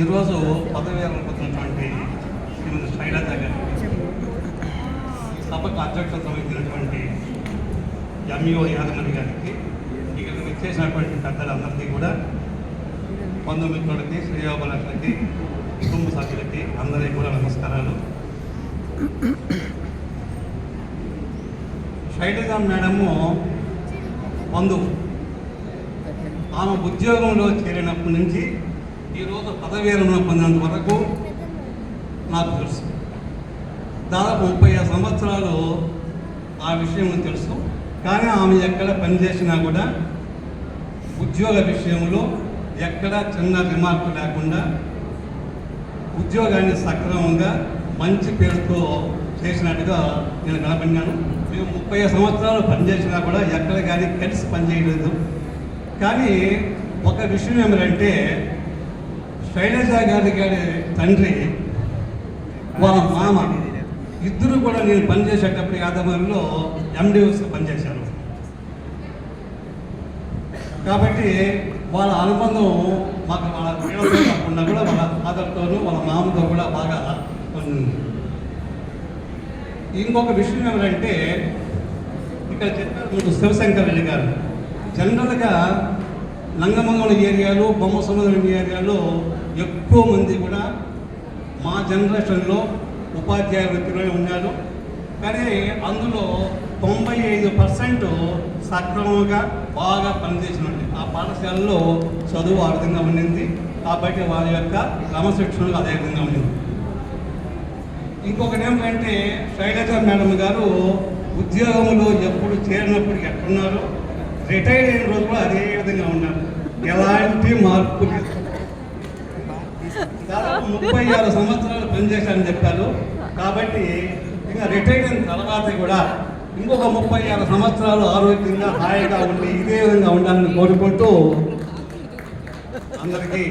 ఈరోజు పదవి అనుకుంటున్నటువంటి శ్రీమతి శైలజ గారు సభకు అధ్యక్షత వహించినటువంటి ఎంఈఓ యాదమణి గారికి ఇక్కడ విచ్చేసినటువంటి పెద్దలందరికీ కూడా బంధుమిత్రులకి శ్రేయోబలకి కుటుంబ సభ్యులకి అందరికీ కూడా నమస్కారాలు. శైలజ మేడము బంధువు ఆమె ఉద్యోగంలో చేరినప్పటి నుంచి ఈరోజు పదవీ పొందినంత వరకు నాకు తెలుసు. దాదాపు ముప్పై ఐదు సంవత్సరాలు ఆ విషయం తెలుసు. కానీ ఆమె ఎక్కడ పనిచేసినా కూడా ఉద్యోగ విషయంలో ఎక్కడ చిన్న రిమార్కు లేకుండా ఉద్యోగాన్ని సక్రమంగా మంచి పేరుతో చేసినట్టుగా నేను కనపడినాను. మేము ముప్పై సంవత్సరాలు పనిచేసినా కూడా ఎక్కడ కానీ కలిసి పనిచేయలేదు. కానీ ఒక విషయం ఏమిటంటే శైలజ గారి గారి తండ్రి వాళ్ళ మామ ఇద్దరు కూడా నేను పనిచేసేటప్పుడు యాదమరిలో ఎండిఎస్ పనిచేశాను కాబట్టి వాళ్ళ అనుబంధం మాకు వాళ్ళ వీళ్ళతో కాకుండా కూడా వాళ్ళ ఫాదర్తోనూ వాళ్ళ మామతో కూడా బాగా ఉంది. ఇంకొక విషయం ఏమిటంటే ఇక్కడ చెప్పారు శివశంకర్ రెడ్డి గారు జనరల్గా నంగమంగళం ఏరియాలో బొమ్మ సముద్రం ఏరియాలో ఎక్కువ మంది కూడా మా జనరేషన్లో ఉపాధ్యాయ వృత్తిలోనే ఉన్నారు. కానీ అందులో తొంభై ఐదు పర్సెంట్ సక్రమంగా బాగా పనిచేసినట్టు ఆ పాఠశాలలో చదువు ఆ విధంగా ఉండింది. కాబట్టి వారి యొక్క క్రమశిక్షణలు అదే విధంగా ఉండింది. ఇంకొకటి ఏమిటంటే శైలజ మేడం గారు ఉద్యోగంలో ఎప్పుడు చేరినప్పుడు ఎక్కడున్నారో? రిటైర్డ్ అయిన రోజు కూడా అదే విధంగా ఉన్నారు ఎలాంటి మార్పు దాదాపు ముప్పై ఆరు సంవత్సరాలు పనిచేశారని చెప్పారు. కాబట్టి ఇంకా రిటైర్ అయిన తర్వాత కూడా ఇంకొక ముప్పై ఆరు సంవత్సరాలు ఆరోగ్యంగా హాయిగా ఉండి ఇదే విధంగా ఉండాలని కోరుకుంటూ అందరికీ